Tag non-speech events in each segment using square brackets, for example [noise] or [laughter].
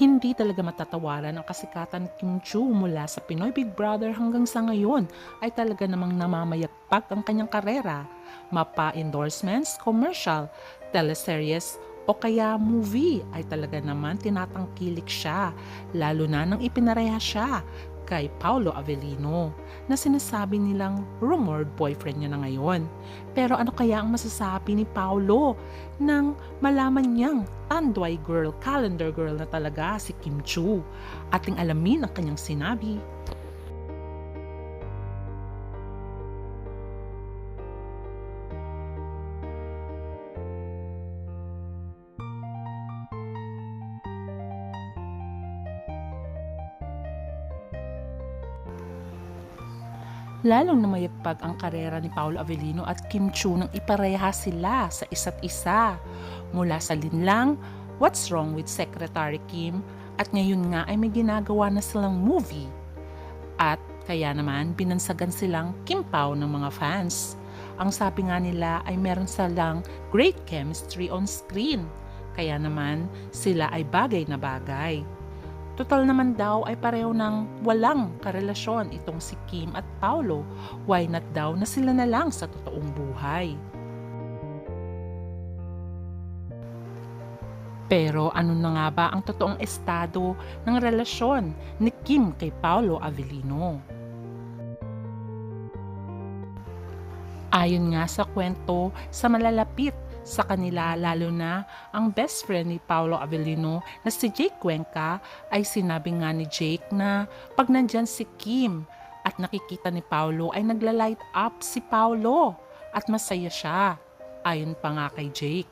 Hindi talaga matatawaran ang kasikatan ni Kim Chu mula sa Pinoy Big Brother hanggang sa ngayon ay talaga namang namamayagpag ang kanyang karera. Mapa endorsements, commercial, teleseries o kaya movie ay talaga naman tinatangkilik siya lalo na nang ipinareha siya kay Paulo Avellino na sinasabi nilang rumored boyfriend niya na ngayon. Pero ano kaya ang masasabi ni Paulo nang malaman niyang tanduay girl, calendar girl na talaga si Kim Chu? Ating alamin ang kanyang sinabi. Lalong namayagpag ang karera ni Paolo Avellino at Kim Chu nang ipareha sila sa isa't isa. Mula sa linlang, What's Wrong with Secretary Kim at ngayon nga ay may ginagawa na silang movie. At kaya naman binansagan silang Kim Pao ng mga fans. Ang sabi nga nila ay meron silang great chemistry on screen. Kaya naman sila ay bagay na bagay. Total naman daw ay pareho ng walang karelasyon itong si Kim at Paulo. Why not daw na sila na lang sa totoong buhay? Pero ano na nga ba ang totoong estado ng relasyon ni Kim kay Paulo Avellino? Ayon nga sa kwento sa malalapit sa kanila lalo na ang best friend ni Paolo Avellino na si Jake Cuenca ay sinabi nga ni Jake na pag nandyan si Kim at nakikita ni Paolo ay nagla-light up si Paolo at masaya siya. Ayon pa nga kay Jake.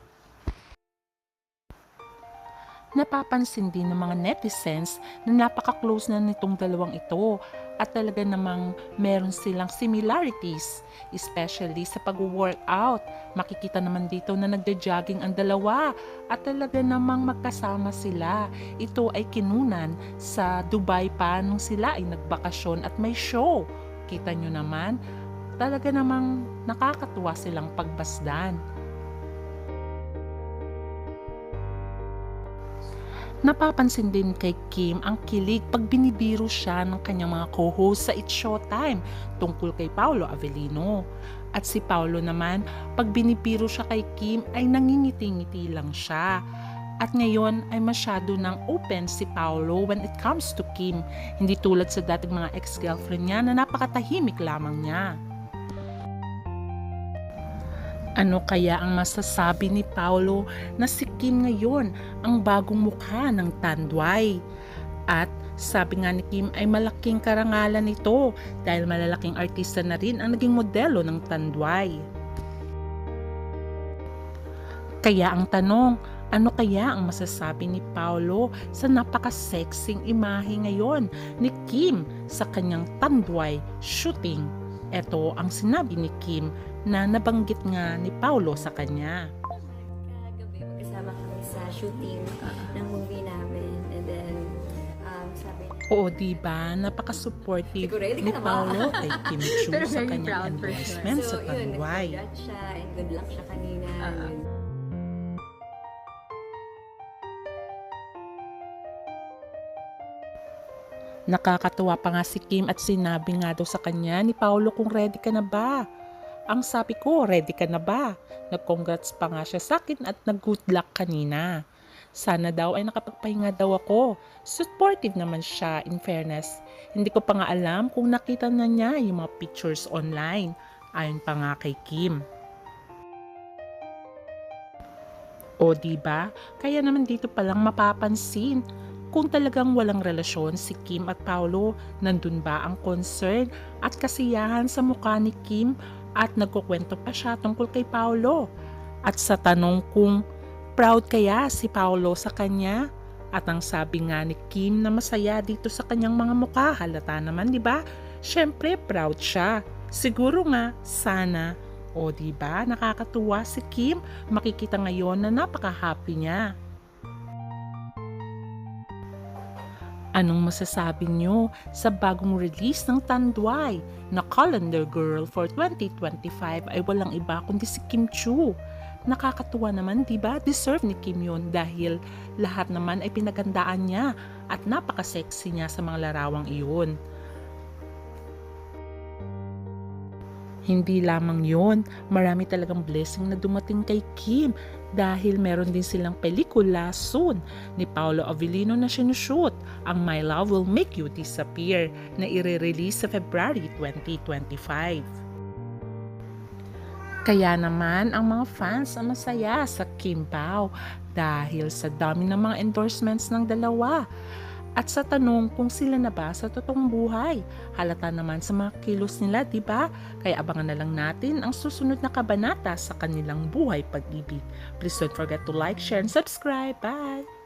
Napapansin din ng mga netizens na napaka-close na nitong dalawang ito at talaga namang meron silang similarities, especially sa pag-workout. Makikita naman dito na nagda-jogging ang dalawa at talaga namang magkasama sila. Ito ay kinunan sa Dubai pa nung sila ay nagbakasyon at may show. Kita nyo naman, talaga namang nakakatuwa silang pagbasdan. Napapansin din kay Kim ang kilig pag binibiro siya ng kanyang mga co-host sa It's Showtime tungkol kay Paolo Avellino. At si Paolo naman, pag binibiro siya kay Kim ay nangingiti-ngiti lang siya. At ngayon ay masyado nang open si Paolo when it comes to Kim. Hindi tulad sa dating mga ex-girlfriend niya na napakatahimik lamang niya. Ano kaya ang masasabi ni Paulo na si Kim ngayon ang bagong mukha ng Tanduay? At sabi nga ni Kim ay malaking karangalan ito dahil malalaking artista na rin ang naging modelo ng Tanduay. Kaya ang tanong, ano kaya ang masasabi ni Paulo sa napaka-sexing imahe ngayon ni Kim sa kanyang Tanduay shooting? Ito ang sinabi ni Kim na nabanggit nga ni Paulo sa kanya. Kagabi, magkasama kami sa shooting ng movie namin. And then, um, sabi niya, Oo, di ba? Napaka-supportive ni Paulo kay Kim [laughs] Chu Pero sa kanyang proud for sure. endorsement sa so yun, nag-congrats siya and good luck siya kanina. Ah. Nakakatuwa pa nga si Kim at sinabi nga daw sa kanya ni Paulo kung ready ka na ba. Ang sabi ko, ready ka na ba? Nag-congrats pa nga siya sa akin at nag-good luck kanina. Sana daw ay nakapagpahinga daw ako. Supportive naman siya in fairness. Hindi ko pa nga alam kung nakita na niya yung mga pictures online. Ayon pa nga kay Kim. O ba? Kaya naman dito pa lang mapapansin kung talagang walang relasyon si Kim at Paulo, nandun ba ang concern at kasiyahan sa mukha ni Kim at nagkukwento pa siya tungkol kay Paulo? At sa tanong kung proud kaya si Paulo sa kanya? At ang sabi nga ni Kim na masaya dito sa kanyang mga mukha, halata naman, di ba? Siyempre, proud siya. Siguro nga, sana. O di ba nakakatuwa si Kim, makikita ngayon na napaka-happy niya. Anong masasabi nyo sa bagong release ng Tanduay na Calendar Girl for 2025 ay walang iba kundi si Kim Chu? Nakakatuwa naman, di ba? Deserve ni Kim yun dahil lahat naman ay pinagandaan niya at napaka-sexy niya sa mga larawang iyon. Hindi lamang yon, marami talagang blessing na dumating kay Kim dahil meron din silang pelikula soon ni Paolo Avellino na sinushoot, ang My Love Will Make You Disappear na ire-release sa February 2025. Kaya naman ang mga fans ang masaya sa Kim Pao dahil sa dami ng mga endorsements ng dalawa. At sa tanong kung sila na ba sa totoong buhay, halata naman sa mga kilos nila, di ba? Kaya abangan na lang natin ang susunod na kabanata sa kanilang buhay pag-ibig. Please don't forget to like, share, and subscribe. Bye!